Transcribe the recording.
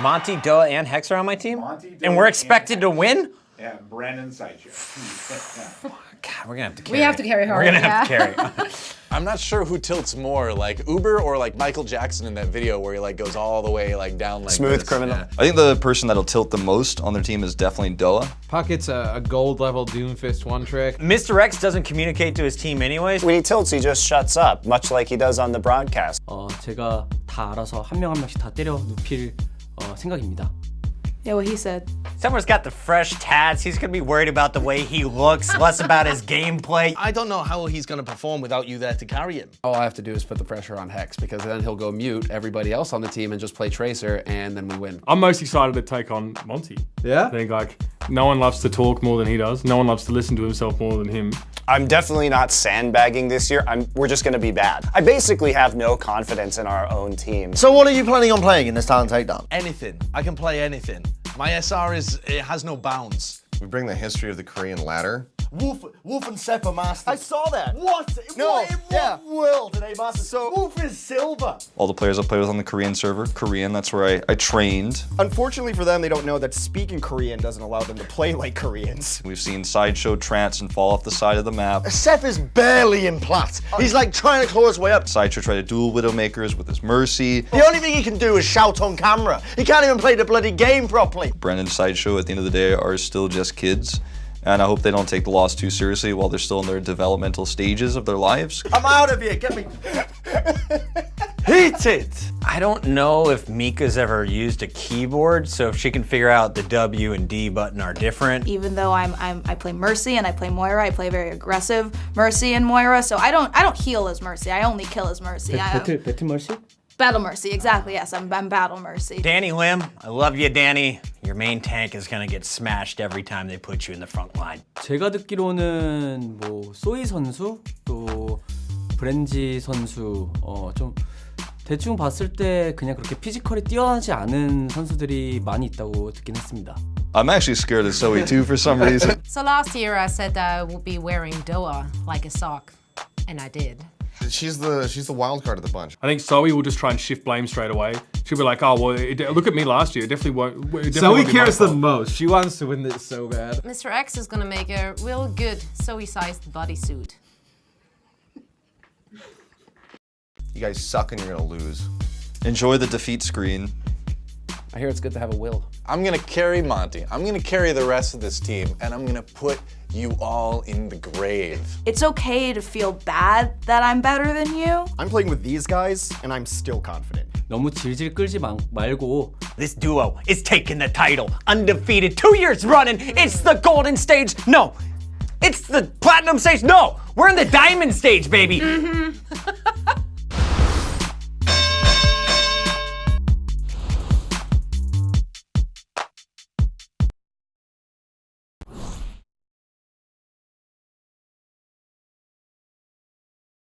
Monty, Doa, and Hex are on my team? Monty, Doa, and we're and expected to win? Yeah, Brandon Sideshow. God, we're gonna have to carry. We have to carry her. We're gonna have yeah. to carry. I'm not sure who tilts more, like Uber or like Michael Jackson in that video where he like goes all the way like down like Smooth this. criminal. Yeah. I think the person that'll tilt the most on their team is definitely Doa. Puck gets a, a gold level Doomfist one trick. Mr. X doesn't communicate to his team anyways. When he tilts, he just shuts up, much like he does on the broadcast. 어, 제가 다 알아서 한 명 한 명씩 다 때려 눕힐 어, 생각입니다. Yeah, what he said. Someone's got the fresh tats. He's gonna be worried about the way he looks, less about his gameplay. I don't know how he's going to perform without you there to carry him. All I have to do is put the pressure on Hex because then he'll go mute everybody else on the team and just play Tracer and then we win. I'm most excited to take on Monty. Yeah? I think like no one loves to talk more than he does. No one loves to listen to himself more than him. I'm definitely not sandbagging this year. I'm, we're just going to be bad. I basically have no confidence in our own team. So what are you planning on playing in this talent takedown? Anything. I can play anything. My SR is it has no bounds. We bring the history of the Korean ladder. Wolf, Wolf and Seth are masters. I saw that. What? No, What, in yeah. what world are they masters? So Wolf is silver. All the players I play with on the Korean server, Korean, that's where I, I trained. Unfortunately for them, they don't know that speaking Korean doesn't allow them to play like Koreans. We've seen Sideshow trance and fall off the side of the map. Seth is barely in plat. He's like trying to claw his way up. Sideshow tried to duel Widowmakers with his Mercy. The only thing he can do is shout on camera. He can't even play the bloody game properly. Brendan Sideshow at the end of the day are still just kids and I hope they don't take the loss too seriously while they're still in their developmental stages of their lives. I'm out of here, get me. Hate it! I don't know if Mika's ever used a keyboard, so if she can figure out the W and D button are different. Even though I'm, I'm I play Mercy and I play Moira, I play very aggressive Mercy and Moira, so I don't I don't heal as Mercy. I only kill as Mercy. Battle Mercy. Battle Mercy, exactly. Yes, I'm, I'm Battle Mercy. Danny Lim, I love you, Danny. Your main tank is gonna get smashed every time they put you in the front line. 제가 듣기로는 뭐 소이 선수 또 브렌지 선수 어 좀 대충 봤을 때 그냥 그렇게 피지컬이 뛰어나지 않은 선수들이 많이 있다고 듣긴 했습니다. I'm actually scared of Zoe too for some reason. So last year I said I would be wearing Doa like a sock, and I did. She's the she's the wild card of the bunch. I think Zoe will just try and shift blame straight away. She'll be like, "Oh well, it, look at me last year. It definitely won't." It definitely Zoe won't cares the most. She wants to win this so bad. Mr. X is gonna make a real good Zoe-sized bodysuit. You guys suck and you're gonna lose. Enjoy the defeat screen. I hear it's good to have a will. I'm gonna carry Monty. I'm gonna carry the rest of this team, and I'm gonna put you all in the grave. It's okay to feel bad that I'm better than you. I'm playing with these guys, and I'm still confident. 너무 질질 끌지 마- 말고 This duo is taking the title. Undefeated, two years running. It's the golden stage. No, it's the platinum stage. No, we're in the diamond stage, baby.